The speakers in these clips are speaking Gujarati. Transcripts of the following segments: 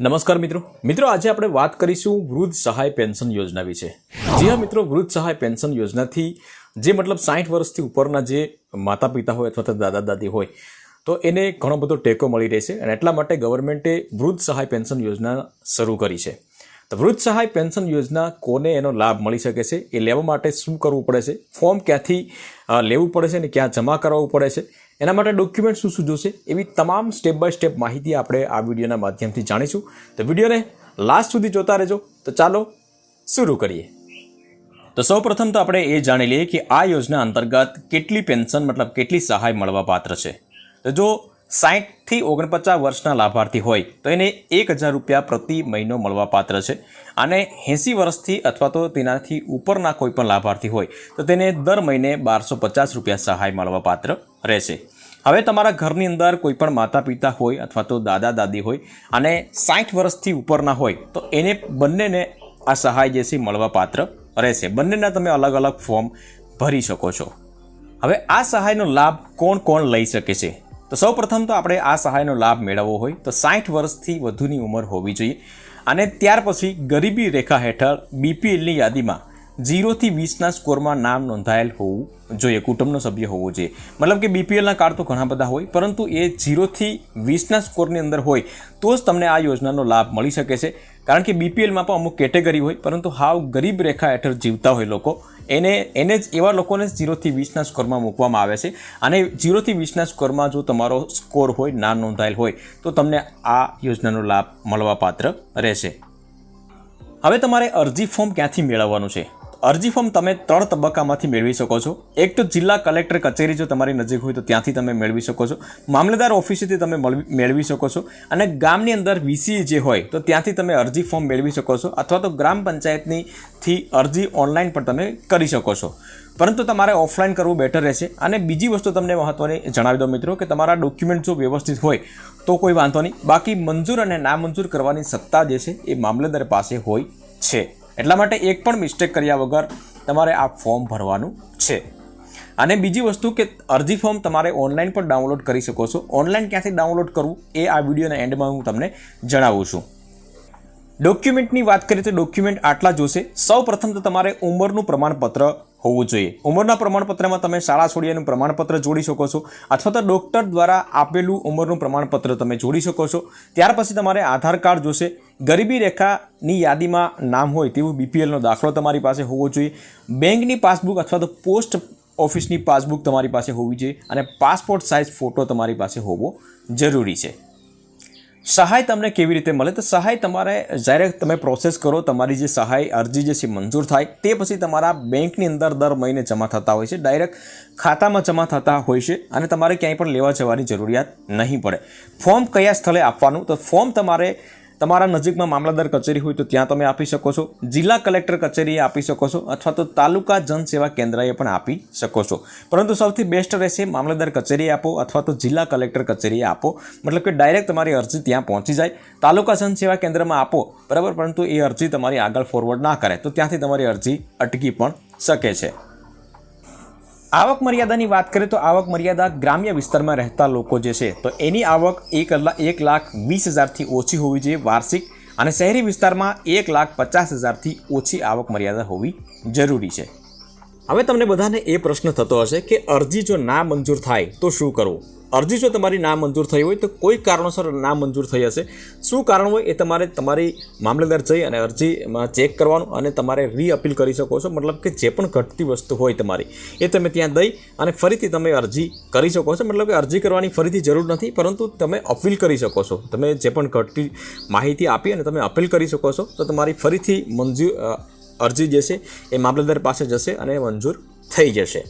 નમસ્કાર મિત્રો. મિત્રો, આજે આપણે વાત કરીશું વૃદ્ધ સહાય પેન્શન યોજના વિશે. જી હા મિત્રો, વૃદ્ધ સહાય પેન્શન યોજનાથી જે મતલબ સાઠ વર્ષથી ઉપરના જે માતા પિતા હોય અથવા તો દાદા દાદી હોય, તો એને ઘણો બધો ટેકો મળી રહેશે અને એટલા માટે ગવર્મેન્ટે વૃદ્ધ સહાય પેન્શન યોજના શરૂ કરી છે. તો વૃદ્ધ સહાય પેન્શન યોજના કોને એનો લાભ મળી શકે છે? એ લેવા માટે શું કરવું પડે છે? ફોર્મ ક્યાંથી લેવું પડે છે અને ક્યાં જમા કરાવવું પડે છે? એના માટે ડોક્યુમેન્ટ શું શું જોશે એવી તમામ સ્ટેપ બાય સ્ટેપ માહિતી આપણે આ વિડીયોના માધ્યમથી જાણીશું. તો વિડીયોને લાસ્ટ સુધી જોતા રહેજો. તો ચાલો શરૂ કરીએ. તો સૌપ્રથમ તો આપણે એ જાણી લઈએ કે આ યોજના અંતર્ગત કેટલી પેન્શન મતલબ કેટલી સહાય મળવા પાત્ર છે. તો જો સાહીઠથી ઓગણપચાસ વર્ષના લાભાર્થી હોય તો એને એક હજાર રૂપિયા પ્રતિ મહિનો મળવા પાત્ર છે. અને એંસી વર્ષથી અથવા તો તેનાથી ઉપરના કોઈ પણ લાભાર્થી હોય તો તેને દર મહિને બારસો પચાસ રૂપિયા સહાય મળવા પાત્ર રહેશે. હવે તમારા ઘરની અંદર કોઈ પણ માતા પિતા હોય અથવા તો દાદા દાદી હોય અને સાઠ વર્ષથી ઉપરના હોય તો એને બંનેને આ સહાય જે છે મળવા પાત્ર રહેશે. બંનેના તમે અલગ અલગ ફોર્મ ભરી શકો છો. હવે આ સહાયનો લાભ કોણ કોણ લઈ શકે છે? તો સૌ પ્રથમ તો આપણે આ સહાયનો લાભ મેળવવો હોય તો સાઠ વર્ષથી વધુની ઉંમર હોવી જોઈએ. અને ત્યાર પછી ગરીબી રેખા હેઠળ બીપીએલની યાદીમાં ઝીરોથી વીસના સ્કોરમાં નામ નોંધાયેલ હોવું જોઈએ, કુટુંબનો સભ્ય હોવો જોઈએ. મતલબ કે બીપીએલના કાર્ડ તો ઘણા બધા હોય, પરંતુ એ ઝીરોથી વીસના સ્કોરની અંદર હોય તો જ તમને આ યોજનાનો લાભ મળી શકે છે. કારણ કે બીપીએલમાં પણ અમુક કેટેગરી હોય, પરંતુ હાવ ગરીબ રેખા હેઠળ જીવતા હોય લોકો. એને એને જ, એવા લોકોને ઝીરોથી વીસના સ્કોરમાં મૂકવામાં આવે છે. અને ઝીરોથી વીસના સ્કોરમાં જો તમારો સ્કોર હોય, ના નોંધાયેલ હોય, તો તમને આ યોજનાનો લાભ મળવાપાત્ર રહેશે. હવે તમારે અરજી ફોર્મ ક્યાંથી મેળવવાનું છે? અરજી ફોર્મ તમે ત્રણ તબક્કામાંથી મેળવી શકો છો. એક તો જિલ્લા કલેક્ટર કચેરી જો તમારી નજીક હોય તો ત્યાંથી તમે મેળવી શકો છો. મામલેદાર ઓફિસેથી તમે મળવી- શકો છો. અને ગામની અંદર વીસી જે હોય તો ત્યાંથી તમે અરજી ફોર્મ મેળવી શકો છો. અથવા તો ગ્રામ પંચાયતની થી અરજી ઓનલાઈન પણ તમે કરી શકો છો. પરંતુ તમારે ઓફલાઈન કરવું બેટર રહેશે. અને બીજી વસ્તુ તમને મહત્ત્વની જણાવી દો મિત્રો કે તમારા ડોક્યુમેન્ટ જો વ્યવસ્થિત હોય તો કોઈ વાંધો નહીં. બાકી મંજૂર અને નામંજૂર કરવાની સત્તા જે છે એ મામલેદાર પાસે હોય છે. એટલા માટે એક પણ મિસ્ટેક કર્યા વગર તમારે આ ફોર્મ ભરવાનું છે. અને બીજી વસ્તુ કે અરજી ફોર્મ તમારે ઓનલાઈન પણ ડાઉનલોડ કરી શકો છો. ઓનલાઈન ક્યાંથી ડાઉનલોડ કરવું એ આ વિડીયોના એન્ડમાં હું તમને જણાવું છું. ડોક્યુમેન્ટની વાત કરીએ તો ડોક્યુમેન્ટ આટલા જોશે સૌ પ્રથમ તો તમારે ઉંમરનું પ્રમાણપત્ર હોવું જોઈએ. ઉંમરના પ્રમાણપત્રમાં તમે શાળા છોડ્યાનું પ્રમાણપત્ર જોડી શકો છો અથવા તો ડૉક્ટર દ્વારા આપેલું ઉંમરનું પ્રમાણપત્ર તમે જોડી શકો છો. ત્યાર પછી તમારે આધાર કાર્ડ જોશે. ગરીબી રેખાની યાદીમાં નામ હોય તેવું બીપીએલનો દાખલો તમારી પાસે હોવો જોઈએ. બેંકની પાસબુક અથવા તો પોસ્ટ ઓફિસની પાસબુક તમારી પાસે હોવી જોઈએ અને પાસપોર્ટ સાઇઝ ફોટો તમારી પાસે હોવો જરૂરી છે. સહાય તમને કેવી રીતે મળે? તો સહાય તમારે જ્યારે તમે પ્રોસેસ કરો, તમારી જે સહાય અરજી જે છે મંજૂર થાય, તે પછી તમારા બેંકની અંદર દર મહિને જમા થતા હોય છે. ડાયરેક્ટ ખાતામાં જમા થતા હોય છે અને તમારે ક્યાંય પણ લેવા જવાની જરૂરિયાત નહીં પડે. ફોર્મ કયા સ્થળે આપવાનું? તો ફોર્મ તમારે તમારા નજીકમાં મામલતદાર કચેરી હોય તો ત્યાં તમે આપી શકો છો. જિલ્લા કલેક્ટર કચેરીએ આપી શકો છો અથવા તો તાલુકા જનસેવા કેન્દ્રએ પણ આપી શકો છો. પરંતુ સૌથી બેસ્ટ રહેશે મામલતદાર કચેરીએ આપો અથવા તો જિલ્લા કલેક્ટર કચેરીએ આપો. મતલબ કે ડાયરેક્ટ તમારી અરજી ત્યાં પહોંચી જાય. તાલુકા જનસેવા કેન્દ્રમાં આપો, બરાબર? પરંતુ એ અરજી તમારી આગળ ફોરવર્ડ ના કરે. તો ત્યાંથી તમારી અરજી અટકી પણ શકે છે. આવક મર્યાદાની વાત કરીએ તો આવક મર્યાદા ગ્રામ્ય વિસ્તારમાં રહેતા લોકો જે છે, તો એની આવક એક એક લાખ વીસ હજારથી ઓછી હોવી જોઈએ વાર્ષિક અને શહેરી વિસ્તારમાં એક લાખ પચાસ હજારથી ઓછી આવક મર્યાદા હોવી જરૂરી છે. હવે તમને બધાને એ પ્રશ્ન થતો હશે કે અરજી જો ના મંજૂર થાય, તો શું કરવું? અરજી જો તમારી ના મંજૂર થઈ હોય, તો કોઈ કારણોસર ના મંજૂર થઈ હશે. શું કારણ હોય એ તમારે તમારી મામલેદાર જઈ અને અરજીમાં ચેક કરવાનું અને તમારે રી અપીલ કરી શકો છો. મતલબ કે જે પણ ઘટતી વસ્તુ હોય તમારી, એ તમે ત્યાં દઈ અને ફરીથી તમે અરજી કરી શકો છો. મતલબ કે અરજી કરવાની ફરીથી જરૂર નથી, પરંતુ તમે અપીલ કરી શકો છો. તમે જે પણ ઘટતી માહિતી આપી અને તમે અપીલ કરી શકો છો, તો તમારી ફરીથી મંજૂર અરજી જે છે એ મામલતદાર પાસે જશે અને મંજૂર થઈ જશે.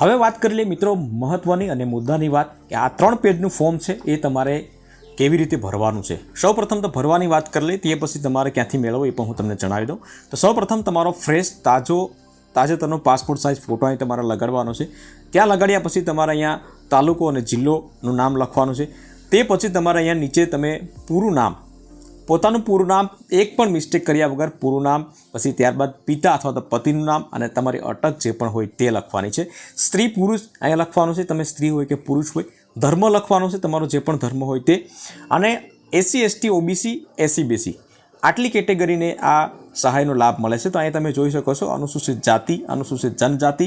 હવે વાત કરી લઈએ મિત્રો મહત્ત્વની અને મુદ્દાની વાત કે આ ત્રણ પેજનું ફોર્મ છે એ તમારે કેવી રીતે ભરવાનું છે. સૌપ્રથમ તો ભરવાની વાત કરી લઈએ, તે પછી તમારે ક્યાંથી મેળવો એ પણ હું તમને જણાવી દઉં. તો સૌપ્રથમ તમારો ફ્રેશ, તાજો, તાજેતરનો પાસપોર્ટ સાઇઝ ફોટો અહીં તમારે લગાડવાનો છે. ત્યાં લગાડ્યા પછી તમારે અહીંયા તાલુકો અને જિલ્લોનું નામ લખવાનું છે. તે પછી તમારે અહીંયા નીચે તમે પૂરું નામ પોતાનું પૂરું નામ એક પણ મિસ્ટેક કર્યા વગર પૂરું નામ, પછી ત્યારબાદ પિતા અથવા તો પતિનું નામ અને તમારી અટક જે પણ હોય તે લખવાની છે. સ્ત્રી પુરુષ અહીંયા લખવાનું છે, તમે સ્ત્રી હોય કે પુરુષ હોય, ધર્મ લખવાનો છે, તમારો જે પણ ધર્મ હોય તે. અને SC, ST, OBC, SC, BC. આટલી કેટેગરીને આ સહાયનો લાભ મળે છે. તો અહીંયા તમે જોઈ શકો છો, અનુસૂચિત જાતિ, અનુસૂચિત જનજાતિ,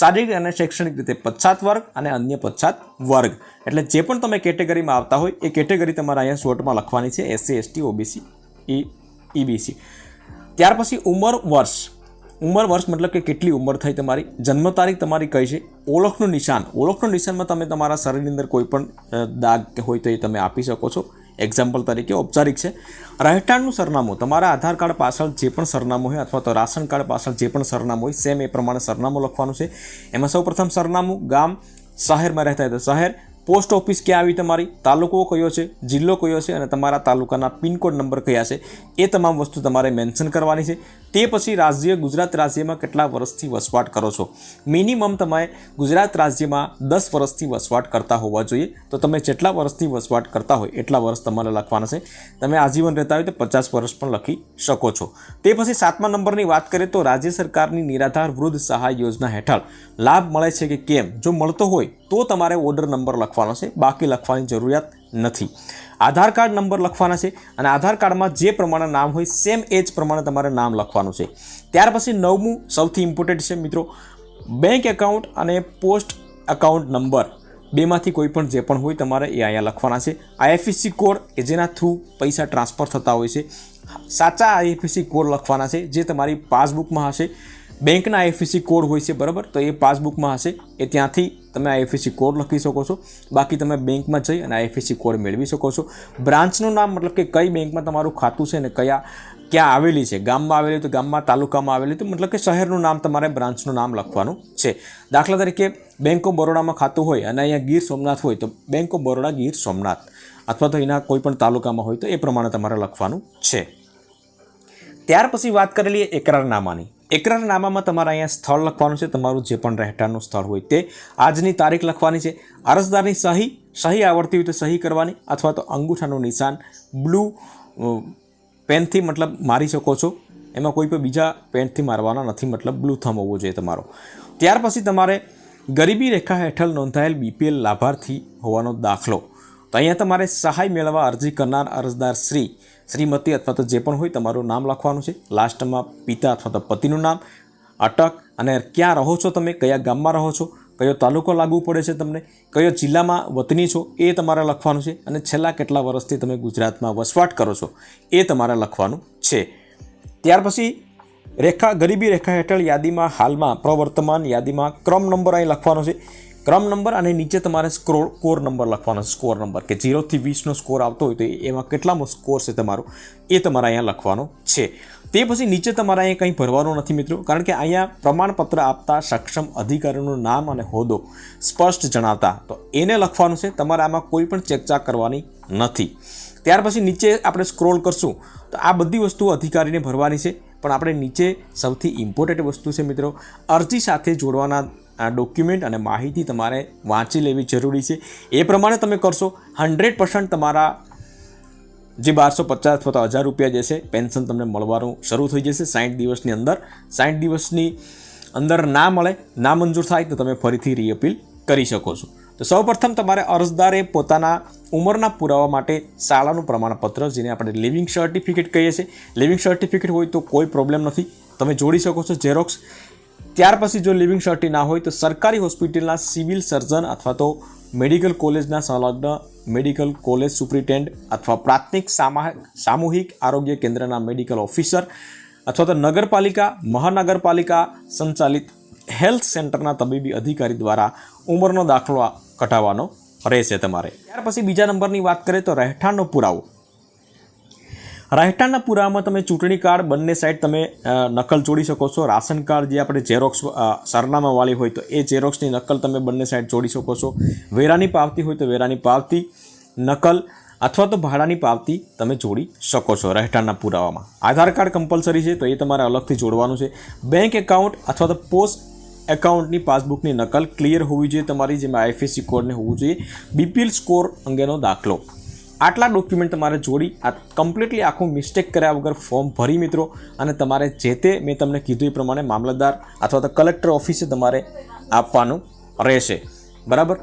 શારીરિક અને શૈક્ષણિક રીતે પછાત વર્ગ અને અન્ય પછાત વર્ગ. એટલે જે પણ તમે કેટેગરીમાં આવતા હોય, એ કેટેગરી તમારે અહીંયા શોર્ટમાં લખવાની છે SC ST OBC E EBC ત્યાર પછી ઉંમર વર્ષ. ઉંમર વર્ષ મતલબ કે કેટલી ઉંમર થઈ તમારી? જન્મ તારીખ તમારી કઈ છે? ઓળખનું નિશાન. ઓળખનું નિશાનમાં તમે તમારા શરીરની અંદર કોઈ પણ દાગ હોય તો એ તમે આપી શકો છો. એક્ઝામ્પલ તરીકે ઔપચારિક છે. રહેઠાણનું સરનામું. તમારા આધાર કાર્ડ પાછળ જે પણ સરનામું હોય અથવા તો રાશન કાર્ડ પાછળ જે પણ સરનામું હોય સેમ એ પ્રમાણે સરનામું લખવાનું છે. એમાં સૌપ્રથમ સરનામું ગામ શહેરમાં રહેતા હોય તો શહેર પોસ્ટ ઓફિસ ક્યાં આવી તમારી? તાલુકો કયો છે? જિલ્લો કયો છે? અને તમારા તાલુકાના પિનકોડ નંબર કયા છે? એ તમામ વસ્તુ તમારે મેન્શન કરવાની છે. તે પછી રાજ્ય, ગુજરાત રાજ્યમાં કેટલા વર્ષથી વસવાટ કરો છો? મિનિમમ તમે ગુજરાત રાજ્યમાં દસ વર્ષથી વસવાટ કરતા હોવા જોઈએ. તો તમે જેટલા વર્ષથી વસવાટ કરતા હોય એટલા વર્ષ તમારે લખવાના છે. તમે આજીવન રહેતા હોય તો પચાસ વર્ષ પણ લખી શકો છો. તે પછી સાતમા નંબરની વાત કરીએ તો રાજ્ય સરકારની નિરાધાર વૃદ્ધ સહાય યોજના હેઠળ લાભ મળે છે કે કેમ? જો મળતો હોય તો તમારે ઓર્ડર નંબર લખવાનો છે. બાકી લખવાની જરૂરિયાત નથી. આધાર કાર્ડ નંબર લખવાના છે અને આધાર કાર્ડમાં જે પ્રમાણે નામ હોય સેમ એ જ પ્રમાણે તમારે નામ લખવાનું છે. ત્યાર પછી નવમું સૌથી ઇમ્પોર્ટન્ટ છે મિત્રો બેંક એકાઉન્ટ અને પોસ્ટ એકાઉન્ટ નંબર બેમાંથી કોઈ પણ જે પણ હોય તમારે એ અહીંયા લખવાના છે. આઈએફએસસી કોડ કે જેના થ્રુ પૈસા ટ્રાન્સફર થતા હોય છે. સાચા આઈએફએસસી કોડ લખવાના છે, જે તમારી પાસબુકમાં હશે. બેંકના આઈએફએસસી કોડ હોય છે, બરાબર? તો એ પાસબુકમાં હશે. એ ત્યાંથી તમે આઈએફએસસી કોડ લખી શકો છો. બાકી તમે બેંકમાં જઈ અને આઈએફએસસી કોડ મેળવી શકો છો. બ્રાન્ચનું નામ મતલબ કે કઈ બેંકમાં તમારું ખાતું છે ને કયા, ક્યાં આવેલી છે? ગામમાં આવેલી તો ગામમાં, તાલુકામાં આવેલી તો મતલબ કે શહેરનું નામ તમારે બ્રાન્ચનું નામ લખવાનું છે. દાખલા તરીકે બેંક ઓફ બરોડામાં ખાતું હોય અને અહીંયા ગીર સોમનાથ હોય તો બેંક ઓફ બરોડા ગીર સોમનાથ અથવા તો એના કોઈ પણ તાલુકામાં હોય તો એ પ્રમાણે તમારે લખવાનું છે. ત્યાર પછી વાત કરેલી એકરારનામાની. એકરારનામામાં તમારે અહીંયા સ્થળ લખવાનું છે, તમારું જે પણ રહેઠાણનું સ્થળ હોય તે આજની તારીખ લખવાની છે. અરજદારની સહી સહી આવડતી હોય તો સહી કરવાની અથવા તો અંગૂઠાનું નિશાન, બ્લુ પેનથી મતલબ મારી શકો છો. એમાં કોઈ પણ બીજા પેનથી મારવાના નથી, મતલબ બ્લુ થમ હોવો જોઈએ તમારો. ત્યાર પછી તમારે ગરીબી રેખા હેઠળ નોંધાયેલ બીપીએલ લાભાર્થી હોવાનો દાખલો. અહીંયા તમારે સહાય મેળવવા અરજી કરનાર અરજદાર શ્રી, શ્રીમતી અથવા તો જે પણ હોય તમારું નામ લખવાનું છે. લાસ્ટમાં પિતા અથવા તો પતિનું નામ, અટક અને ક્યાં રહો છો તમે, કયા ગામમાં રહો છો, કયો તાલુકો લાગુ પડે છે તમને, કયો જિલ્લામાં વતની છો, એ તમારે લખવાનું છે અને છેલ્લા કેટલા વર્ષથી તમે ગુજરાતમાં વસવાટ કરો છો, એ તમારે લખવાનું છે. ત્યાર પછી રેખા, ગરીબી રેખા હેઠળ યાદીમાં હાલમાં પ્રવર્તમાન યાદીમાં ક્રમ નંબર અહીં લખવાનો છે. ક્રમ નંબર અને નીચે તમારે સ્કોર કોર નંબર લખવાનો સ્કોર નંબર. કે જીરોથી વીસનો સ્કોર આવતો હોય તો એમાં કેટલામો સ્કોર છે તમારો? એ તમારે અહીંયા લખવાનો છે. તે પછી નીચે તમારે અહીંયા કંઈ ભરવાનું નથી મિત્રો, કારણ કે અહીંયા પ્રમાણપત્ર આપતા સક્ષમ અધિકારીનું નામ અને હોદ્દો સ્પષ્ટ જણાવતા તો એને લખવાનું છે, તમારે આમાં કોઈ પણ ચેકચાક કરવાની નથી. ત્યાર પછી નીચે આપણે સ્ક્રોલ કરશું. તો આ બધી વસ્તુઓ અધિકારીને ભરવાની છે. પણ આપણે નીચે સૌથી ઇમ્પોર્ટન્ટ વસ્તુ છે મિત્રો, અરજી સાથે જોડવાના ડોક્યુમેન્ટ અને માહિતી તમારે વાંચી લેવી જરૂરી છે. એ પ્રમાણે તમે કરશો હંડ્રેડ પર્સન્ટ તમારા જે બારસો પચાસ અથવા તો હજાર રૂપિયા જશે પેન્શન તમને મળવાનું શરૂ થઈ જશે સાઠ દિવસની અંદર. સાઠ દિવસની અંદર ના મળે, ના મંજૂર થાય તો તમે ફરીથી રીઅપીલ કરી શકો છો. તો સૌપ્રથમ તમારે અરજદારે પોતાના ઉંમરના પુરાવા માટે શાળાનું પ્રમાણપત્ર, જેને આપણે લિવિંગ સર્ટિફિકેટ કહીએ છીએ. લિવિંગ સર્ટિફિકેટ હોય તો કોઈ પ્રોબ્લેમ નથી. તમે જોડી શકો છો ઝેરોક્સ ત્યાર પછી જો લિવિંગ સર્ટી ના હોય તો સરકારી હોસ્પિટલના સિવિલ સર્જન અથવા તો મેડિકલ કોલેજના સંલગ્ન મેડિકલ કોલેજ સુપ્રિન્ટેન્ડ અથવા પ્રાથમિક સામા, સામૂહિક આરોગ્ય કેન્દ્રના મેડિકલ ઓફિસર અથવા તો નગરપાલિકા, મહાનગરપાલિકા સંચાલિત હેલ્થ સેન્ટરના તબીબી અધિકારી દ્વારા ઉંમરનો દાખલો કઢાવવાનો રહેશે તમારે. ત્યાર પછી બીજા નંબરની વાત કરીએ તો રહેઠાણનો પુરાવો. રહેઠાણના પુરાવામાં તમે ચૂંટણી કાર્ડ બંને સાઈડ તમે નકલ જોડી શકો છો. રાશન કાર્ડ જે આપણે ઝેરોક્સ સરનામાવાળી હોય તો એ ઝેરોક્સની નકલ તમે બંને સાઈડ જોડી શકો છો. વેરાની પાવતી હોય તો વેરાની પાવતી, નકલ અથવા તો ભાડાની પાવતી તમે જોડી શકો છો રહેઠાણના પુરાવામાં. આધાર કાર્ડ કમ્પલસરી છે તો એ તમારે અલગથી જોડવાનું છે. બેંક એકાઉન્ટ અથવા તો પોસ્ટ એકાઉન્ટની પાસબુકની નકલ ક્લિયર હોવી જોઈએ, તમારી જેમાં આઈએફએસસી કોડને હોવું જોઈએ. બીપીએલ સ્કોર અંગેનો દાખલો. આટલા ડોક્યુમેન્ટ તમારે જોડી, આ કમ્પ્લીટલી આખું મિસ્ટેક કર્યા વગર ફોર્મ ભરી મિત્રો, અને તમારે જે તે મેં તમને કીધું એ પ્રમાણે મામલતદાર અથવા તો કલેક્ટર ઓફિસે તમારે આપવાનું રહેશે. બરાબર?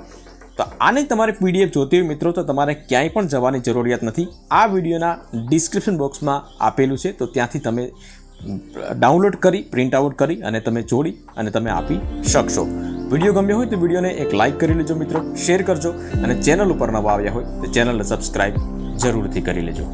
તો આની તમારે પીડીએફ જોતી હોય મિત્રો, તો તમારે ક્યાંય પણ જવાની જરૂરિયાત નથી. આ વિડીયોના ડિસ્ક્રિપ્શન બોક્સમાં આપેલું છે, તો ત્યાંથી તમે ડાઉનલોડ કરી, પ્રિન્ટ આઉટ કરી અને તમે જોડી અને તમે આપી શકશો. વીડિયો ગમ્યો હોય તો વિડીયોને એક લાઇક કરી લેજો મિત્રો, શેર કરજો અને ચેનલ ઉપર નવા આવ્યા હોય તો ચેનલને સબસ્ક્રાઈબ જરૂરથી કરી લેજો.